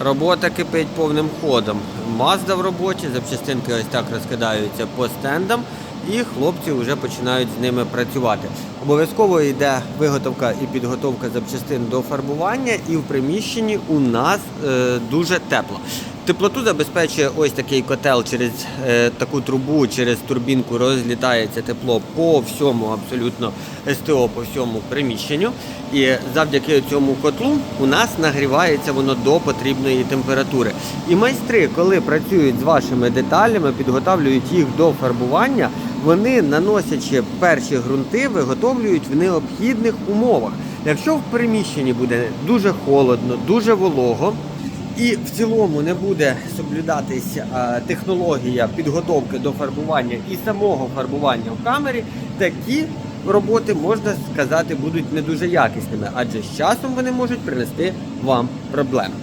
Робота кипить повним ходом. Мазда в роботі, запчастинки ось так розкидаються по стендам, і хлопці вже починають з ними працювати. Обов'язково йде виготовка і підготовка запчастин до фарбування, і в приміщенні у нас е, дуже тепло. Теплоту забезпечує ось такий котел через е, таку трубу, через турбінку розлітається тепло по всьому абсолютно СТО, по всьому приміщенню. І завдяки цьому котлу у нас нагрівається воно до потрібної температури. І майстри, коли працюють з вашими деталями, підготовлюють їх до фарбування, вони, наносячи перші ґрунти, виготовлюють в необхідних умовах. Якщо в приміщенні буде дуже холодно, дуже волого, і в цілому не буде соблюдатись е, технологія підготовки до фарбування і самого фарбування в камері, такі роботи можна сказати будуть не дуже якісними, адже з часом вони можуть принести вам проблеми.